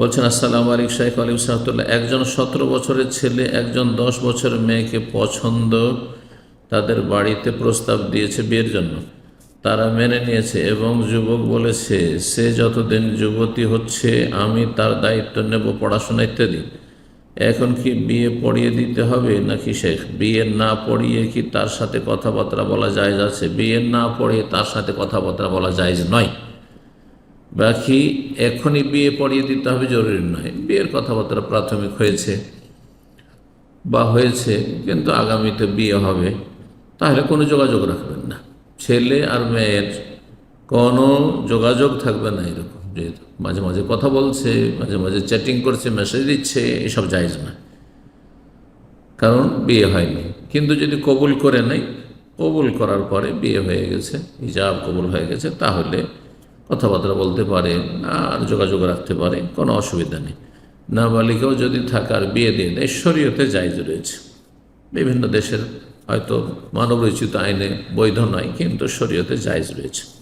বলছেন, আসসালাম আলিক শাইখ আলিম সাহতুল্লাহ একজন সতেরো বছরের ছেলে, একজন দশ বছরের মেয়েকে পছন্দ তাদের বাড়িতে প্রস্তাব দিয়েছে বিয়ের জন্য। তারা মেনে নিয়েছে এবং যুবক বলেছে, সে যতদিন যুবতী হচ্ছে, আমি তার দায়িত্ব নেব পড়াশোনা ইত্যাদি। এখন কি বিয়ে পড়িয়ে দিতে হবে নাকি শেখ? বিয়ে না পড়িয়ে কি তার সাথে কথাবার্তা বলা যায় আছে? বিয়ে না পড়িয়ে তার সাথে কথাবার্তা বলা যায় নয়। বাকি এখনই বিয়ে পড়িয়ে দিতে হবে, জরুরি নয়। বিয়ের কথাবার্তা প্রাথমিক হয়েছে বা হয়েছে, কিন্তু আগামীতে বিয়ে হবে, তাহলে কোনো যোগাযোগ রাখবেন না। ছেলে আর মেয়ের কোনো যোগাযোগ থাকবে না এরকম যেহেতু মাঝে মাঝে কথা বলছে, মাঝে মাঝে চ্যাটিং করছে মেসেজ দিচ্ছে, এসব জায়জ না কারণ বিয়ে হয়নি। কিন্তু যদি কবুল করে নেই, কবুল করার পরে বিয়ে হয়ে গেছে, হিজাব কবুল হয়ে গেছে, তাহলে কথাবার্তা বলতে পারে, আর যোগাযোগ রাখতে পারে, কোনো অসুবিধা নেই। নাবালিকাও যদি থাকার বিয়ে দিয়ে দেয়, শরীয়তে জায়জ রয়েছে। বিভিন্ন দেশের হয়তো মানবরচিত আইনে বৈধ নয়, কিন্তু শরীয়তে জায়জ রয়েছে।